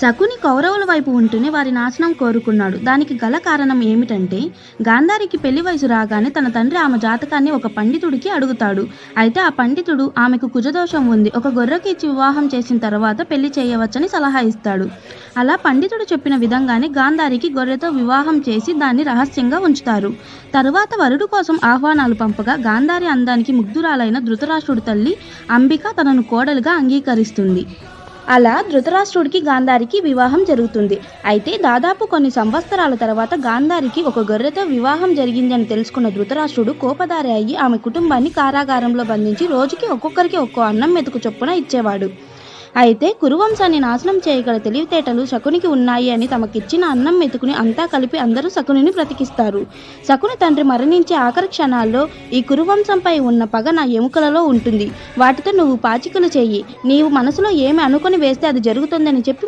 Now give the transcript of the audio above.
శకుని కౌరవుల వైపు ఉంటూనే వారి నాశనం కోరుకున్నాడు. దానికి గల కారణం ఏమిటంటే గాంధారికి పెళ్ళి వయసు రాగానే తన తండ్రి ఆమె జాతకాన్ని ఒక పండితుడికి అడుగుతాడు. అయితే ఆ పండితుడు ఆమెకు కుజదోషం ఉంది. ఒక గొర్రెకి ఇచ్చి వివాహం చేసిన తర్వాత పెళ్ళి చేయవచ్చని సలహా ఇస్తాడు. అలా పండితుడు చెప్పిన విధంగానే గాంధారికి గొర్రెతో వివాహం చేసి దాన్ని రహస్యంగా ఉంచుతారు. తరువాత వరుడు కోసం ఆహ్వానాలు పంపగా గాంధారి అందానికి ముగ్ధురాలైన ధృతరాష్ట్రుడి తల్లి అంబిక తనను కోడలుగా అంగీకరిస్తుంది. అలా ధృతరాష్ట్రుడికి గాంధారికి వివాహం జరుగుతుంది. అయితే దాదాపు కొన్ని సంవత్సరాల తర్వాత గాంధారికి ఒక గొర్రెతో వివాహం జరిగిందని తెలుసుకున్న ధృతరాష్ట్రుడు కోపదారి అయ్యి ఆమె కుటుంబాన్ని కారాగారంలో బంధించి రోజుకి ఒక్కొక్కరికి ఒక్కో అన్నం మెతుకు చొప్పున ఇచ్చేవాడు. అయితే కురువంశాన్ని నాశనం చేయగల తెలివితేటలు శకునికి ఉన్నాయి అని తమకిచ్చిన అన్నం మెతుకుని అంతా కలిపి అందరూ శకునిని బ్రతికిస్తారు. శకుని తండ్రి మరణించే ఆఖరి క్షణాల్లో ఈ కురువంశంపై ఉన్న పగ నా ఎముకలలో ఉంటుంది. వాటితో నువ్వు పాచికలు చేయి. నీవు మనసులో ఏమి అనుకొని వేస్తే అది జరుగుతుందని చెప్పి